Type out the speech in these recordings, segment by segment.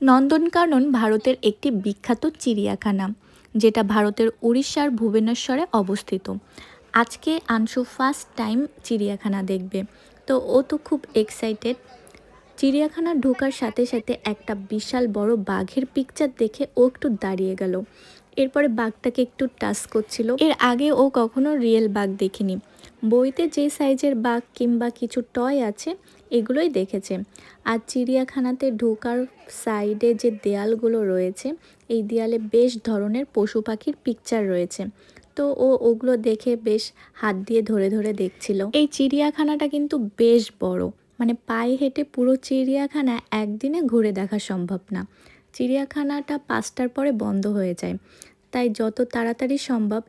নন্দনকানন ভারতের একটি বিখ্যাত চিড়িয়াখানা, যেটা ভারতের উড়িষ্যার ভুবনেশ্বরে অবস্থিত। আজকে আনসু ফার্স্ট টাইম চিড়িয়াখানা দেখবে। তো ও তো খুব এক্সাইটেড চিড়িয়াখানা ঢোকার সাথে সাথে একটা বিশাল বড় বাঘের পিকচার দেখে ও একটু দাঁড়িয়ে গেল। এরপরে বাঘটাকে একটু টাচ করছিল। এর আগে ও কখনো রিয়েল বাঘ দেখিনি। বইতে যে সাইজের বাঘ কিংবা কিছু টয় আছে, এগুলোই দেখেছে। আর চিড়িয়াখানাতে ঢোকার সাইডে যে দেয়ালগুলো রয়েছে, এই দেয়ালে বেশ ধরনের পশু পাখির পিকচার রয়েছে। তো ও ওগুলো দেখে বেশ হাত দিয়ে ধরে ধরে দেখছিল। এই চিড়িয়াখানাটা কিন্তু বেশ বড়। মানে পায়ে হেঁটে পুরো চিড়িয়াখানা একদিনে ঘুরে দেখা সম্ভব না। চিড়িয়াখানাটা পাঁচটার পরে বন্ধ হয়ে যায়। তাই যত তাড়াতাড়ি সম্ভব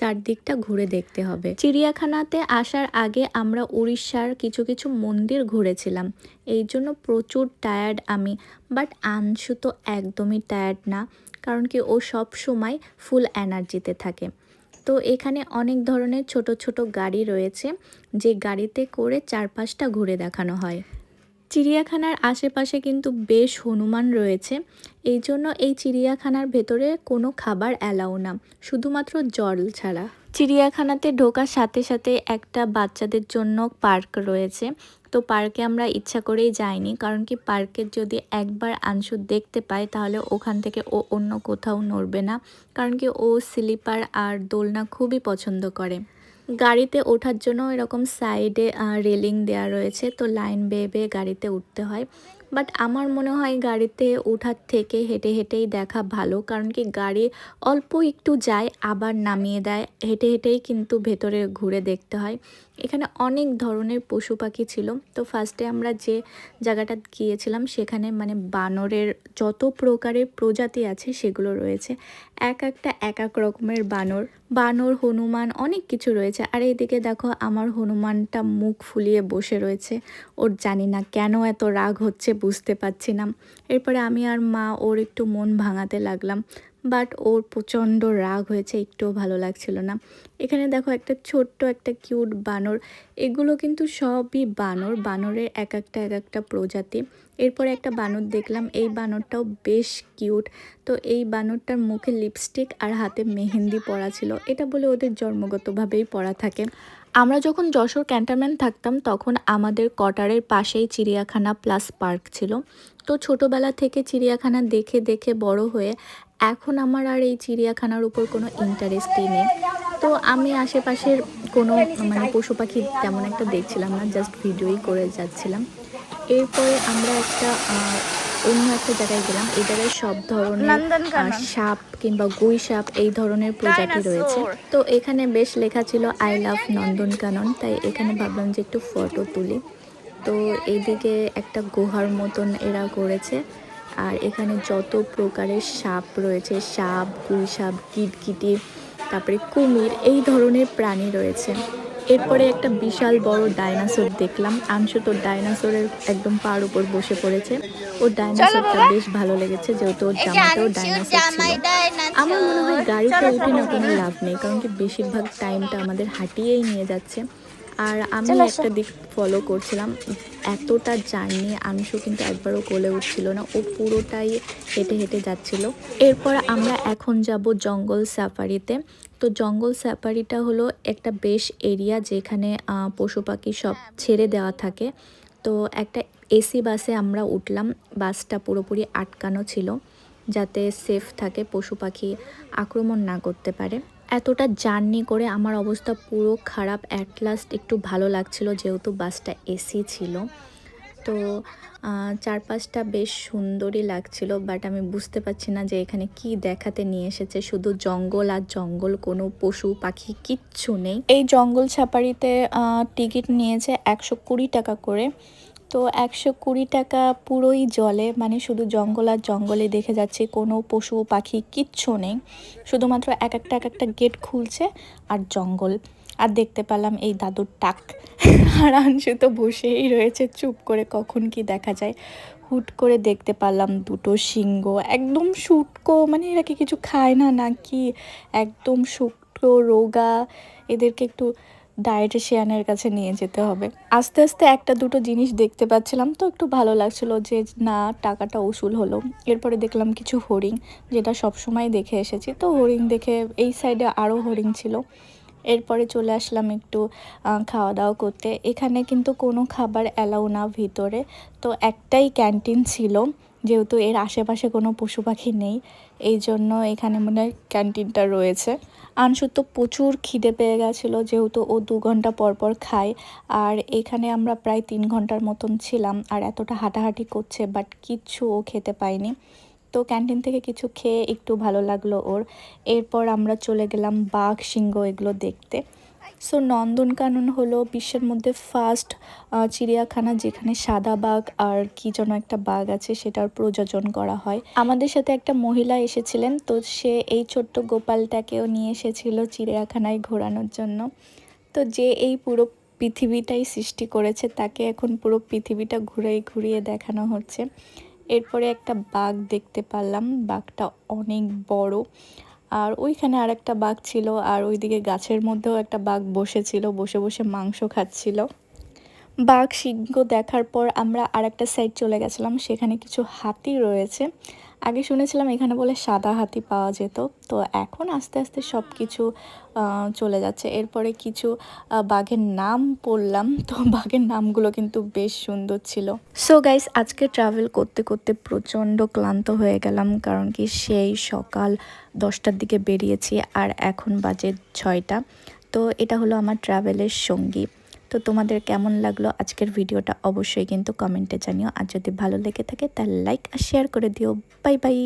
চারদিকটা ঘুরে দেখতে হবে। চিড়িয়াখানাতে আসার আগে আমরা উড়িষ্যার কিছু কিছু মন্দির ঘুরেছিলাম। এই জন্য প্রচুর টায়ার্ড আমি বাট আনসু তো একদমই টায়ার্ড না, কারণ কি ও সব সময় ফুল এনার্জিতে থাকে। তো এখানে অনেক ধরনের ছোট ছোট গাড়ি রয়েছে, যে গাড়িতে করে চারপাশটা ঘুরে দেখানো হয়। চিড়িয়াখানার আশেপাশে কিন্তু বেশ হনুমান রয়েছে। এই জন্য এই চিড়িয়াখানার ভেতরে কোনো খাবার অ্যালাউ না, শুধুমাত্র জল ছাড়া। চিড়িয়াখানাতে ঢোকার সাথে সাথে একটা বাচ্চাদের জন্য পার্ক রয়েছে। তো পার্কে আমরা ইচ্ছা করেই যাইনি, কারণ কি পার্কের যদি একবার আংশু দেখতে পায় তাহলে ওখান থেকে ও অন্য কোথাও নড়বে না। কারণ কি ও স্লিপার আর দোলনা খুবই পছন্দ করে। গাড়িতে ওঠার জন্য এরকম সাইডে রেলিং দেওয়া রয়েছে, তো লাইন বেয়ে বেয়ে গাড়িতে উঠতে হয়। বাট আমার মনে হয় গাড়িতে ওঠার থেকে হেঁটে হেঁটেই দেখা ভালো, কারণ কি গাড়ি অল্প একটু যায়, আবার নামিয়ে দেয়। হেঁটে হেঁটেই কিন্তু ভেতরে ঘুরে দেখতে হয়। এখানে অনেক ধরনের পশু পাখি ছিল। তো ফার্স্টে আমরা যে জায়গাটা গিয়েছিলাম, সেখানে মানে বানরের যত প্রকারের প্রজাতি আছে, সেগুলো রয়েছে। এক একটা, এক এক রকমের বানর। বানর, হনুমান, অনেক কিছু রয়েছে। আর এইদিকে দেখো, আমার হনুমানটা মুখ ফুলিয়ে বসে রয়েছে। ওর জানি না কেন এত রাগ হচ্ছে, বুঝতে পারছি না। এরপরে আমি আর মা, ওর একটু মন ভাঙাতে লাগলাম। বাট ওর প্রচণ্ড রাগ হয়েছে, একটুও ভালো লাগছিল না। এখানে দেখো একটা ছোট্ট একটা কিউট বানর, এগুলো কিন্তু সবই বানর, বানরের এক একটা এক একটা প্রজাতি। এরপরে একটা বানর দেখলাম, এই বানরটাও বেশ কিউট। তো এই বানরটার মুখে লিপস্টিক আর হাতে মেহেন্দি পরা ছিল। এটা বলে ওদের জন্মগতভাবেই পরা থাকে। আমরা যখন যশোর ক্যান্টনমেন্ট থাকতাম, তখন আমাদের কটারের পাশেই চিড়িয়াখানা প্লাস পার্ক ছিল। তো ছোটোবেলা থেকে চিড়িয়াখানা দেখে দেখে বড় হয়ে এখন আমার আর এই চিড়িয়াখানার উপর কোনো ইন্টারেস্টই নেই। তো আমি আশেপাশের কোনো মানে পশু পাখি তেমন একটা দেখছিলাম না জাস্ট ভিডিওই করে যাচ্ছিলাম। এরপরে আমরা একটা অন্য একটা জায়গায় গেলাম। এই জায়গায় সব ধরনের সাপ কিংবা গুই সাপ এই ধরনের প্রজাতি রয়েছে। তো এখানে বেশ লেখা ছিল আই লাভ নন্দনকানন তাই এখানে ভাবলাম যে একটু ফটো তুলি। তো এইদিকে একটা গুহার মতন এরা করেছে। আর এখানে যত প্রকারের সাপ রয়েছে সাপ গুই সাপ কিটকিটি তারপরে কুমির এই ধরনের প্রাণী রয়েছে। এরপরে একটা বিশাল বড় ডাইনাসোর দেখলাম। আংশু তো ডাইনাসোরের একদম পার উপর বসে পড়েছে। ও ডাইনাসোরটা বেশ ভালো লেগেছে যেহেতু ওর জামাতেও ডাইনাসোর ছিল। আমার মনে হয় গাড়িতে উঠে না কোনো লাভ নেই কারণ কি বেশিরভাগ টাইমটা আমাদের হাঁটিয়েই নিয়ে যাচ্ছে। আর আমি একটা দিক ফলো করছিলাম। এতটা জার্নি আংশু কিন্তু একবারও কোলে উঠছিল না। ও পুরোটাই হেঁটে হেঁটে যাচ্ছিল। এরপর আমরা এখন যাব জঙ্গল সাফারিতে তো জঙ্গল সাফারিটা হলো একটা বেশ এরিয়া যেখানে পশু পাখি সব ছেড়ে দেওয়া থাকে। তো একটা এসি বাসে আমরা উঠলাম। বাসটা পুরোপুরি আটকানো ছিল যাতে সেফ থাকে পশু পাখি আক্রমণ না করতে পারে। এতটা জার্নি করে আমার অবস্থা পুরো খারাপ। অ্যাট লাস্ট একটু ভালো লাগছিল, যেহেতু বাসটা এসি ছিল। তো চারপাশটা বেশ সুন্দরই লাগছিল বাট আমি বুঝতে পারছি না যে এখানে কি দেখাতে নিয়ে এসেছে। শুধু জঙ্গল আর জঙ্গল, কোনো পশু, পাখি, কিচ্ছু নেই। এই জঙ্গল ছাপারিতে টিকিট নিয়েছে একশো কুড়ি টাকা করে। তো একশো কুড়ি টাকা পুরোই জলে মানে শুধু জঙ্গল আর জঙ্গলে দেখে যাচ্ছে, কোনো পশু, পাখি কিচ্ছু নেই। শুধুমাত্র এক একটা এক একটা গেট খুলছে আর জঙ্গল। আর দেখতে পেলাম এই দাদুর টাক। আর আংশু তো বসেই রয়েছে, চুপ করে কখন কি দেখা যায়। হুট করে দেখতে পারলাম দুটো সিংহ, একদম শুটকো মানে এরা কি কিছু খায় না নাকি? একদম শুকনো রোগা, এদেরকে একটু ডায়েটিশিয়ানের কাছে নিয়ে যেতে হবে। আস্তে আস্তে একটা দুটো জিনিস দেখতে পাচ্ছিলাম, তো একটু ভালো লাগছিল যে, না, টাকাটা উসুল হলো। এরপরে দেখলাম কিছু হরিণ, যেটা সবসময় দেখে এসেছি। তো হরিণ দেখে এই সাইডে আরও হরিণ ছিল। এরপরে চলে আসলাম একটু খাওয়া দাওয়া করতে। এখানে কিন্তু কোনো খাবার অ্যালাউ না ভিতরে। তো একটাই ক্যান্টিন ছিল, যেহেতু এর আশেপাশে কোনো পশু পাখি নেই, এই জন্য এখানে মনে হয় ক্যান্টিনটা রয়েছে। আনসুর তো প্রচুর খিদে পেয়ে গেছিল যেহেতু ও দু ঘণ্টা পরপর পর খায়। আর এখানে আমরা প্রায় তিন ঘণ্টার মতন ছিলাম আর এতটা হাঁটাহাঁটি করছে বাট কিচ্ছু ও খেতে পায়নি। তো ক্যান্টিন থেকে কিছু খেয়ে একটু ভালো লাগল ওর। এরপর আমরা চলে গেলাম বাঘ সিংহ এগুলো দেখতে। সো নন্দনকানন হলো বিশ্বের মধ্যে ফার্স্ট চিড়িয়াখানা যেখানে সাদা বাঘ আর কি যেন একটা বাঘ আছে সেটার প্রযোজন করা হয়। আমাদের সাথে একটা মহিলা এসেছিলেন, তো সে এই ছোট্ট গোপালটাকেও নিয়ে এসেছিল চিড়িয়াখানায় ঘোরানোর জন্য। তো যে এই পুরো পৃথিবীটাই সৃষ্টি করেছে, তাকে এখন পুরো পৃথিবীটা ঘুরিয়ে ঘুরিয়ে দেখানো হচ্ছে। এরপরে একটা বাঘ দেখতে পারলাম, বাঘটা অনেক বড়। আর ওইখানে আর একটা বাঘ ছিল আর ওইদিকে গাছের মধ্যেও একটা বাঘ বসেছিল, বসে বসে মাংস খাচ্ছিল। বাঘ সিংহ দেখার পর আমরা আর একটা সাইড চলে গেছিলাম, সেখানে কিছু হাতি রয়েছে। আগে শুনেছিলাম এখানে বলে সাদা হাতি পাওয়া যেত। তো এখন আস্তে আস্তে সব কিছু চলে যাচ্ছে। এরপরে কিছু বাঘের নাম পড়লাম। তো বাঘের নামগুলো কিন্তু বেশ সুন্দর ছিল। সো গাইস আজকে ট্রাভেল করতে করতে প্রচণ্ড ক্লান্ত হয়ে গেলাম। কারণ কি সেই সকাল দশটার দিকে বেরিয়েছি। আর এখন বাজে ছয়টা। তো এটা হলো আমার ট্রাভেলের সঙ্গী। তো তোমাদের কেমন লাগল আজকের ভিডিওটা অবশ্যই কিন্তু কমেন্টে জানিও। আর যদি ভালো লেগে থাকে তাহলে লাইক আর শেয়ার করে দিও। Bye bye